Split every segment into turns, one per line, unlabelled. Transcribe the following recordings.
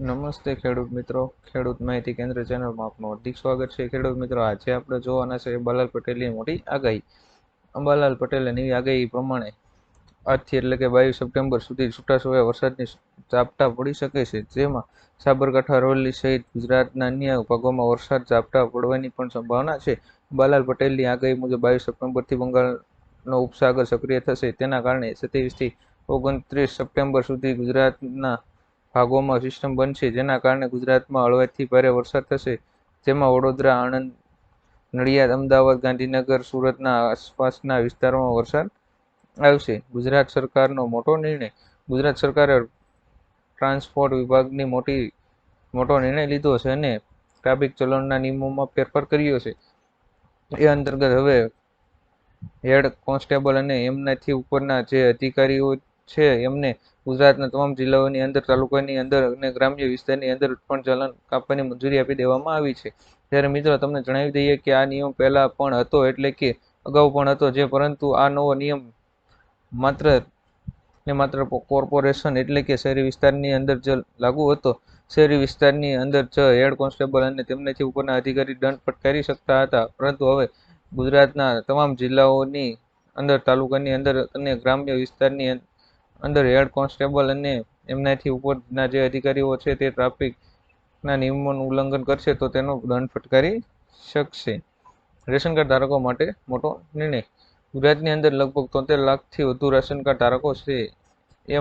નમસ્તે ખેડૂત મિત્રો. ખેડૂત માહિતી કેન્દ્ર ચેનલમાં આપનું હાર્દિક સ્વાગત છે. ખેડૂત મિત્રો, આજે આપણે જોવાના છે અંબાલાલ પટેલની મોટી આગાહી. અંબાલાલ પટેલે નવી આગાહી પ્રમાણે આજથી એટલે કે બાવીસ સપ્ટેમ્બર સુધી છૂટાછવાયા વરસાદની ઝાપટા પડી શકે છે. જેમાં સાબરકાંઠા, અરવલ્લી સહિત ગુજરાતના અન્ય ભાગોમાં વરસાદ ઝાપટા પડવાની પણ સંભાવના છે. અંબાલાલ પટેલની આગાહી મુજબ બાવીસ સપ્ટેમ્બરથી બંગાળનો ઉપસાગર સક્રિય થશે. તેના કારણે સત્યાવીસથી ઓગણત્રીસ સપ્ટેમ્બર સુધી ગુજરાતના ભાગોમાં સિસ્ટમ બનશે, જેના કારણે ગુજરાતમાં હળવાથી ભારે વરસાદ થશે. જેમાં વડોદરા, આણંદ, નડિયાદ, અમદાવાદ, ગાંધીનગર, સુરતના આસપાસના વિસ્તારોમાં વરસાદ આવશે. ગુજરાત સરકારનો મોટો નિર્ણય, ગુજરાત સરકારે ટ્રાન્સપોર્ટ વિભાગની મોટી, મોટો નિર્ણય લીધો છે અને ટ્રાફિક ચલણના નિયમોમાં ફેરફાર કર્યો છે. એ અંતર્ગત હવે હેડ કોન્સ્ટેબલ અને એમનાથી ઉપરના જે અધિકારીઓ છે એમને ગુજરાતના તમામ જિલ્લાઓની અંદર, તાલુકાની અંદર અને ગ્રામ્ય વિસ્તારની અંદર પણ ચલણ કાપવાની મંજૂરી આપી દેવામાં આવી છે. ત્યારે મિત્રો તમને જણાવી દઈએ કે આ નિયમ પહેલાં પણ હતો એટલે કે અગાઉ પણ હતો જે, પરંતુ આ નવો નિયમ માત્ર ને માત્ર કોર્પોરેશન એટલે કે શહેરી વિસ્તારની અંદર જ લાગુ હતો. શહેરી વિસ્તારની અંદર જ હેડ કોન્સ્ટેબલ અને તેમનાથી ઉપરના અધિકારી દંડ ફટકારી શકતા હતા. પરંતુ હવે ગુજરાતના તમામ જિલ્લાઓની અંદર, તાલુકાની અંદર અને ગ્રામ્ય વિસ્તારની અંદર હેડ કોન્સ્ટેબલ અને એમનાથી ઉપરના જે અધિકારીઓ છે તે ટ્રાફિકના નિયમોનું ઉલ્લંઘન કરશે તો તેનો દંડ ફટકારી શકશે. રેશન કાર્ડ ધારકો માટે મોટો નિર્ણય. ગુજરાતની અંદર લગભગ તોતેર લાખથી વધુ રેશન કાર્ડ ધારકો છે. એ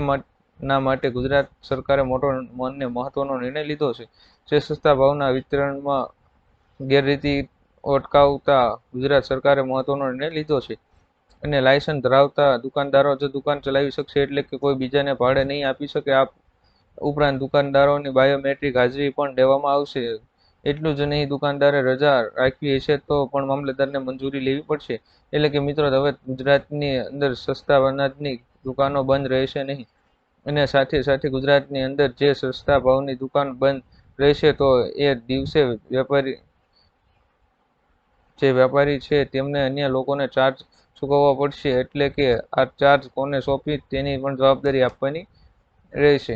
ના માટે ગુજરાત સરકારે મોટો અને મહત્વનો નિર્ણય લીધો છે. જે સસ્તા ભાવના વિતરણમાં ગેરરીતિ અટકાવતા ગુજરાત સરકારે મહત્વનો નિર્ણય લીધો છે. અને લાયસન્સ ધરાવતા દુકાનદારો જ દુકાન ચલાવી શકશે એટલે કે કોઈ બીજાને ભાડે નહીં આપી શકે આ ઉપરાંત દુકાનદારોની બાયોમેટ્રિક હાજરી પણ લેવામાં આવશે. એટલું જ નહીં, દુકાનદારે રજા રાખવી હશે તો પણ મામલતદારને મંજૂરી લેવી પડશે. એટલે કે મિત્રો હવે ગુજરાતની અંદર સસ્તા અનાજની દુકાનો બંધ રહેશે નહીં. અને સાથે સાથે ગુજરાતની અંદર જે સસ્તા ભાવની દુકાન બંધ રહેશે, તો એ દિવસે વેપારી, જે વેપારી છે, તેમને અન્ય લોકોને ચાર્જ ચૂકવવા પડશે એટલે કે આ ચાર્જ કોને સોંપી તેની પણ જવાબદારી આપવાની રહેશે.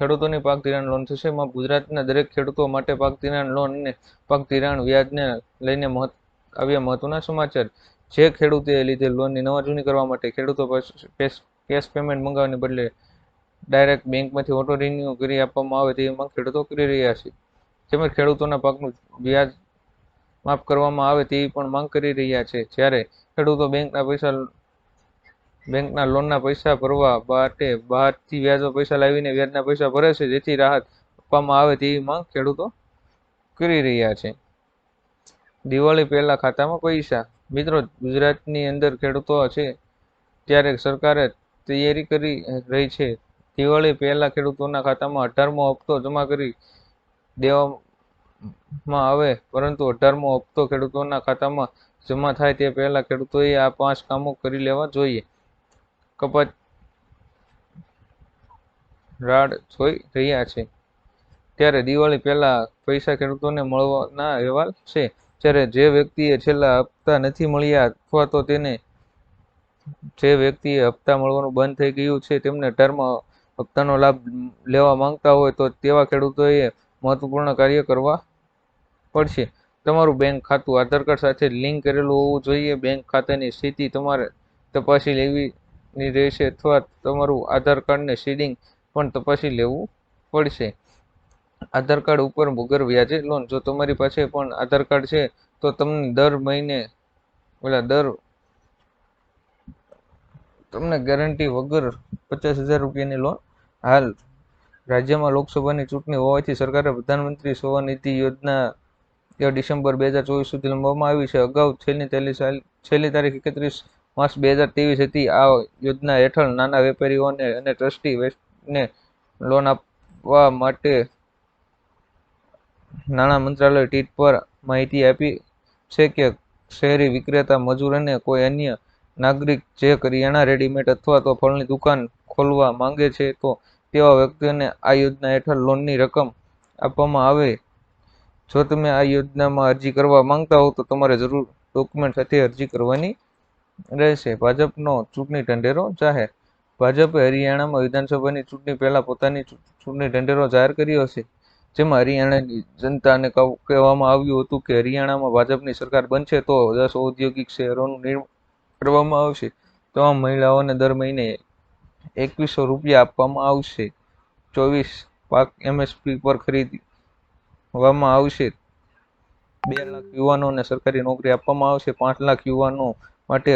ખેડૂતોની પાક ધિરાણ લોન થશે. એમાં ગુજરાતના દરેક ખેડૂતો માટે પાક ધિરાણ લોન અને પાક ધિરાણ વ્યાજને લઈને મહત્વ આવ્યા મહત્વના સમાચાર. જે ખેડૂતે લીધેલ લોનની નવા જૂની કરવા માટે ખેડૂતો કેશ પેમેન્ટ મંગાવવાને બદલે ડાયરેક્ટ બેંકમાંથી ઓટો રિન્યુ કરી આપવામાં આવે તેમાં ખેડૂતો કરી રહ્યા છે. તેમજ ખેડૂતોના પાકનું વ્યાજ માફ કરવામાં આવે તેવી પણ માંગ કરી રહ્યા છે. જ્યારે ખેડૂતો બેંકના પૈસા, બેંકના લોનના પૈસા ભરવા માટે બહારથી વ્યાજો પૈસા લાવીને વ્યાજના પૈસા ભરે છે, જેથી રાહત આપવામાં આવે તેવી માંગ ખેડૂતો કરી રહ્યા છે. દિવાળી પહેલા ખાતામાં પૈસા. મિત્રો, ગુજરાતની અંદર ખેડૂતો છે ત્યારે સરકારે તૈયારી કરી રહી છે. દિવાળી પહેલા ખેડૂતોના ખાતામાં અઢારમો હપ્તો જમા કરી દેવામાં આવે. પરંતુ અઢારમો હપ્તો ખેડૂતોના ખાતામાં જમા થાય તે પહેલા ખેડૂતોએ આ પાંચ કામો કરી લેવા જોઈએ. કપાસ રાડ જોઈ રહ્યા છે. ત્યારે દિવાળી પહેલા પૈસા ખેડૂતોને મળવાના અહેવાલ છે. જ્યારે જે વ્યક્તિએ છેલ્લા હપ્તા નથી મળ્યા અથવા તો તેને જે વ્યક્તિએ હપ્તા મળવાનું બંધ થઈ ગયું છે, તેમને ટર્મ હપ્તાનો લાભ લેવા માંગતા હોય તો તેવા ખેડૂતોએ મહત્વપૂર્ણ કાર્ય કરવા પડશે. તમારું બેંક ખાતું આધાર કાર્ડ સાથે લિંક કરેલું હોવું જોઈએ. બેંક ખાતાની સ્થિતિ તમારે તપાસી લેવીની રહેશે અથવા તમારું આધાર કાર્ડને સીડિંગ પણ તપાસી લેવું પડશે. આધાર કાર્ડ ઉપર વગર વ્યાજે લોન જો તમારી પાસે પણ આધાર કાર્ડ છે, તો તમને દર મહિને, ઓલા દર તમને ગેરંટી વગર પચાસ હજાર રૂપિયાની લોન હાલ રાજ્યમાં લોકસભાની ચૂંટણી હોવાથી સરકારે પ્રધાનમંત્રી સ્વનિધિ યોજના ડિસેમ્બર બે હજાર ચોવીસ સુધી લંબાવવામાં આવી છે. અગાઉ છેલ્લી સાલ, છેલ્લી તારીખ એકત્રીસ માર્ચ બે હજાર ત્રેવીસ હતી. આ યોજના હેઠળ નાના વેપારીઓને અને ટ્રસ્ટી ને લોન આપવા માટે નાણાં મંત્રાલય ટ્વીટ પર માહિતી આપી છે કે શહેરી વિક્રેતા મજૂર અને કોઈ અન્ય નાગરિક જે કરિયાણા રેડીમેડ અથવા તો ફળની દુકાન ખોલવા માંગે છે તો તેવા વ્યક્તિઓને આ યોજના હેઠળ લોનની રકમ આપવામાં આવે જો તમે આ યોજનામાં અરજી કરવા માંગતા હો તો તમારે જરૂર ડોક્યુમેન્ટ સાથે અરજી કરવાની રહેશે. ભાજપનો ચૂંટણી ઢંઢેરો જાહેર. ભાજપે હરિયાણામાં વિધાનસભાની ચૂંટણી પહેલાં પોતાની ચૂંટણી ઢંઢેરો જાહેર કર્યો છે જેમાં હરિયાણાની જનતાને કહેવામાં આવ્યું હતું કે હરિયાણામાં ભાજપની સરકાર બનશે તો દસ ઔદ્યોગિક શહેરોનું નિર્માણ કરવામાં આવશે. તમામ મહિલાઓને દર મહિને એકવીસો રૂપિયા આપવામાં આવશે. ચોવીસ પાક એમએસપી પર ખરીદવામાં આવશે. બે લાખ યુવાનોને સરકારી નોકરી આપવામાં આવશે. પાંચ લાખ યુવાનો માટે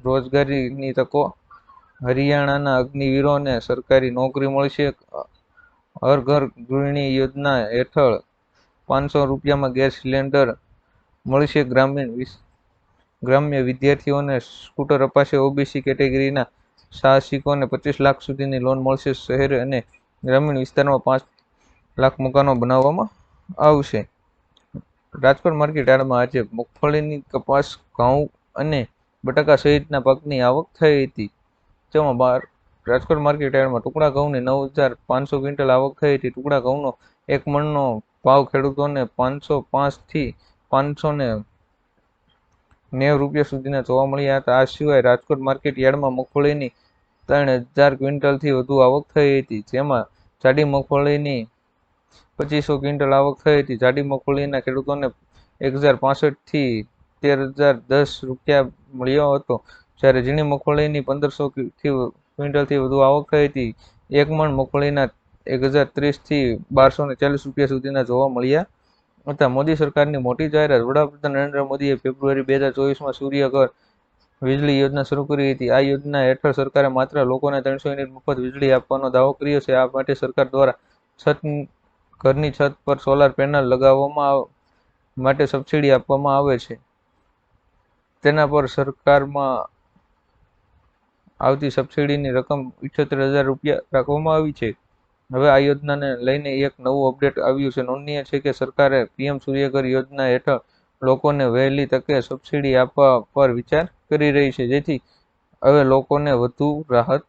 રોજગારીની તકો. હરિયાણાના અગ્નિવીરોને સરકારી નોકરી મળશે. હર ઘર ગૃહિણી યોજના હેઠળ પાંચસો રૂપિયામાં ગેસ સિલિન્ડર મળશે. ગ્રામીણ ગ્રામ્ય વિદ્યાર્થીઓને સ્કૂટર અપાશે. ઓબીસી કેટેગરીના સાહસિકોને પચીસ લાખ સુધીની લોન મળશે. શહેર અને ગ્રામીણ વિસ્તારમાં પાંચ લાખ મકાનો બનાવવામાં આવશે. રાજકોટ માર્કેટ યાર્ડમાં આજે મગફળીની કપાસ, ઘઉં અને બટાકા સહિતના પાકની આવક થઈ હતી. જેમાં બાર રાજકોટ માર્કેટ યાર્ડમાં ટુકડા ઘઉંની નવ હજાર પાંચસો ક્વિન્ટલ આવક થઈ હતી. ટુકડા ઘઉંનો એક મણનો ભાવ ખેડૂતોને પાંચસો પાંચથી પાંચસો ને નેવ રૂપિયા સુધીના જોવા મળ્યા હતા. આ સિવાય રાજકોટ માર્કેટ યાર્ડમાં મગફળીની ત્રણ હજાર ક્વિન્ટલથી વધુ આવક થઈ હતી. જેમાં જાડી મગફળીની પચીસો ક્વિન્ટલ આવક થઈ હતી. જાડી મગફળીના ખેડૂતોને એક પાસઠથી તેર હજાર દસ રૂપિયા મળ્યો હતો. જ્યારે ઝીણી મગફળીની પંદરસો થી ક્વિન્ટલથી વધુ આવક થઈ હતી. એક મણ મગફળીના એક હજાર બારસો ને ચાલીસ રૂપિયા સુધીના જોવા મળ્યા હતા. મોદી સરકારની મોટી જાહેરાત. વડાપ્રધાન નરેન્દ્ર મોદીએ ફેબ્રુઆરી બે હજાર ચોવીસમાં સૂર્યઘર વીજળી યોજના શરૂ કરી હતી. આ યોજના હેઠળ સરકારે માત્ર લોકોને ત્રણસો યુનિટ મફત વીજળી આપવાનો દાવો કર્યો છે. આ માટે સરકાર દ્વારા છત ઘરની છત પર સોલાર પેનલ લગાવવામાં માટે સબસિડી આપવામાં આવે છે. તેના પર સરકારમાં આવતી સબસિડીની રકમ ઇઠ્યોતેર હજાર રૂપિયા રાખવામાં આવી છે. હવે આ યોજનાને લઈને એક નવું અપડેટ આવ્યું છે. નોંધનીય છે કે સરકારે પીએમ સૂર્યઘર યોજના હેઠળ લોકોને વહેલી તકે સબસિડી આપવા પર વિચાર કરી રહી છે. જેથી હવે લોકોને વધુ રાહત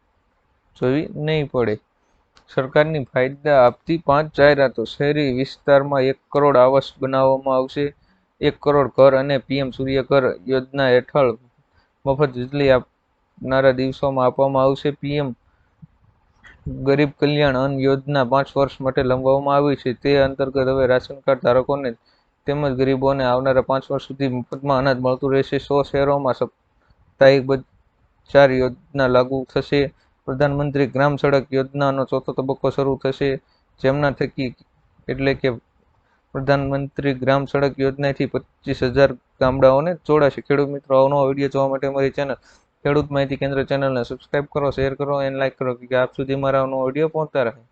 જોવી નહીં પડે. સરકારની ફાયદા આપતી પાંચ જાહેરાતો. શહેરી વિસ્તારમાં એક કરોડ આવાસ બનાવવામાં આવશે, એક કરોડ ઘર અને પીએમ સૂર્યઘર યોજના હેઠળ મફત વીજળી આપનારા દિવસોમાં આપવામાં આવશે. પીએમ ગરીબ કલ્યાણ અન્ન યોજના પાંચ વર્ષ માટે લંબાવવામાં આવી છે. તે અંતર્ગત હવે રાશન કાર્ડ ધારકોને તેમજ ગરીબોને આવનારા પાંચ વર્ષ સુધી મફતમાં અનાજ મળતું રહેશે. સો શહેરોમાં સાપ્તાહિક બજાર યોજના લાગુ થશે. પ્રધાનમંત્રી ગ્રામ સડક યોજનાનો ચોથો તબક્કો શરૂ થશે. જેમના થકી એટલે કે પ્રધાનમંત્રી ગ્રામ સડક યોજનાથી પચીસ હજાર ગામડાઓને જોડાશે. ખેડૂત મિત્રો અવનવો વીડિયો જોવા માટે મારી ચેનલ ખેડૂત માહિતી કેન્દ્ર ચેનલને સબસ્ક્રાઇબ કરો શેર કરો અને લાઇક કરો, કે આપ સુધી મારા અવનવો વીડિયો પહોંચતા રહે.